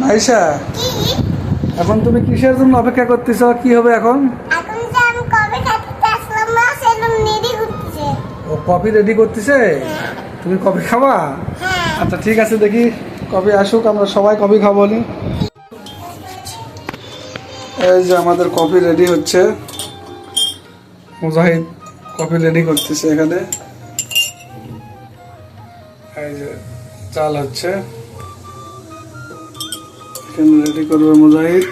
মাইশা এখন তুমি কিসের জন্য অপেক্ষা করতেছ? কি হবে এখন? ও কফি রেডি করতেছে? তুমি কফি খাবা? হ্যাঁ। আচ্ছা ঠিক আছে দেখি কফি আসুক আমরা সবাই কফি খাব নি। এই যে আমাদের কফি রেডি হচ্ছে। মুজাহিদ কফি রেডি করতেছে এখানে। এই যে চাল হচ্ছে। এখানে রেডি করবে মুজাহিদ।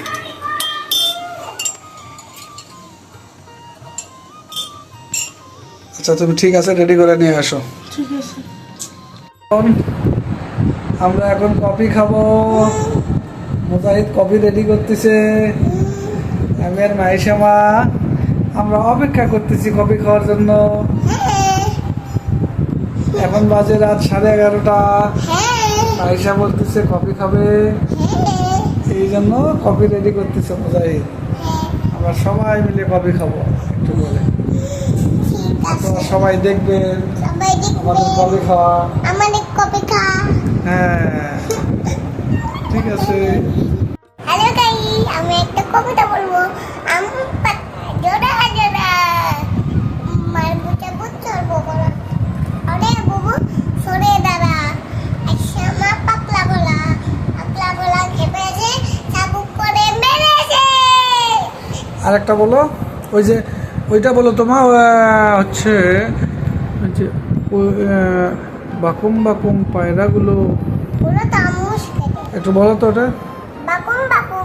আচ্ছা তুমি ঠিক আছে? রেডি করে নিয়ে আসো। ঠিক আছে। এখন আমরা এখন কফি খাব। মুজাহিদ কফি রেডি করতেছে। আমি আর মাইশা মা আমরা অপেক্ষা করতেছি কফি খাওয়ার জন্য। হ্যাঁ এখন বাজে রাত সাড়ে এগারোটা। হ্যাঁ। মাইশা বলতেছে কফি খাবে। হ্যাঁ এই জন্য কফি রেডি করতেছে মুজাহিদ। আমরা সবাই মিলে কফি খাব একটু বলে। আপনারা সবাই দেখবেন দেখবে। আমাদের কফি খাওয়া। হ্যাঁ। ঠিক আছে। আরেকটা বলো। ওই যে ওইটা বলো তোমার হচ্ছে ওই যে বাকুম বাকুম পায়রাগুলো। একটু বলো তো ওটা। বাকুম বাকুম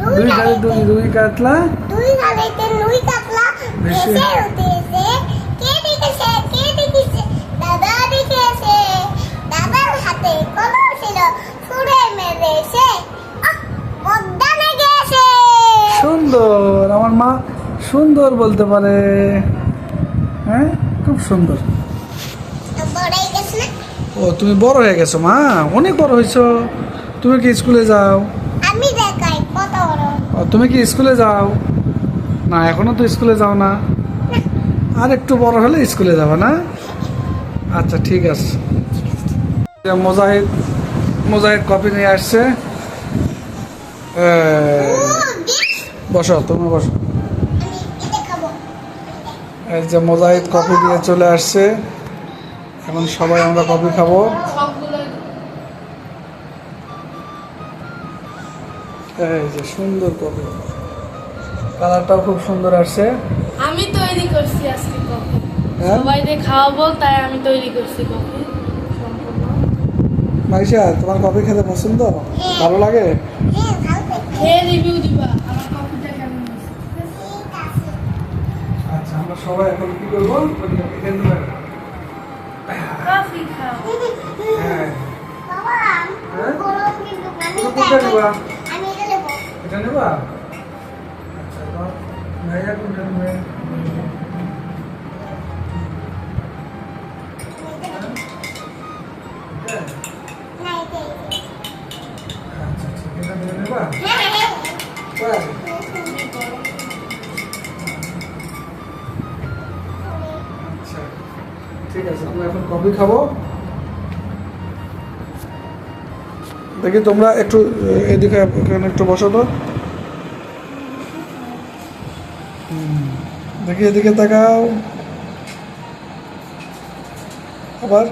দুই গাড়ি দুই দুই কাতলা। দুই গাড়িতে নুই কাতলা ভেসে। সুন্দর। আমার মা সুন্দর বলতে পারে। হ্যাঁ? খুব সুন্দর। ও তুমি বড় হয়ে গেছো মা। অনেক বড় হয়েছো। তুমি কি স্কুলে যাও? আমি দেখাই কত বড়? ও তুমি কি স্কুলে যাও? না এখনও তো স্কুলে যাও না। আর একটু বড় হলে স্কুলে যাবে না? আচ্ছা ঠিক আছে। মোজাহিদ মোজাহিদ কপি নিয়ে আসছে। বসো তুমি বসো। এই যে মোজাহিদ কফি দিয়ে চলে আসছে। এখন সবাই আমরা কফি খাব। এই যে সুন্দর কফি। কালারটাও খুব সুন্দর আসছে। আমি তৈরি করছি আজকে কফি। হ্যাঁ? সবাইকে খাওয়াবো তাই আমি তৈরি করছি কফি। মাইশা তোমার কফি খেতে পছন্দ? ভালো লাগে? হ্যাঁ খেয়ে রিভিউ দিবা। আমরা সবাই এখন কি করব? এখান থেকে হ্যাঁ। হ্যাঁ? এটা নেব। এটা নেবা? আচ্ছা ভাইয়া কোনটা নেবে? হ্যাঁ? এটা আচ্ছা আচ্ছা এটা নিয়ে নেবা? ঠিক আছে আমরা এখন কফি খাব। দেখি তোমরা একটু এদিকে এখানে একটু বসো তো। দেখি এদিকে তাকাও। আবার।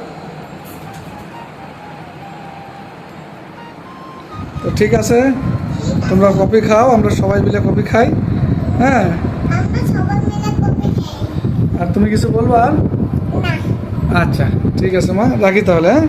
তো ঠিক আছে তোমরা কফি খাও আমরা সবাই মিলে কফি খাই হ্যাঁ? আর তুমি কিছু বলবা? আচ্ছা ঠিক আছে মা রাখি তাহলে হ্যাঁ?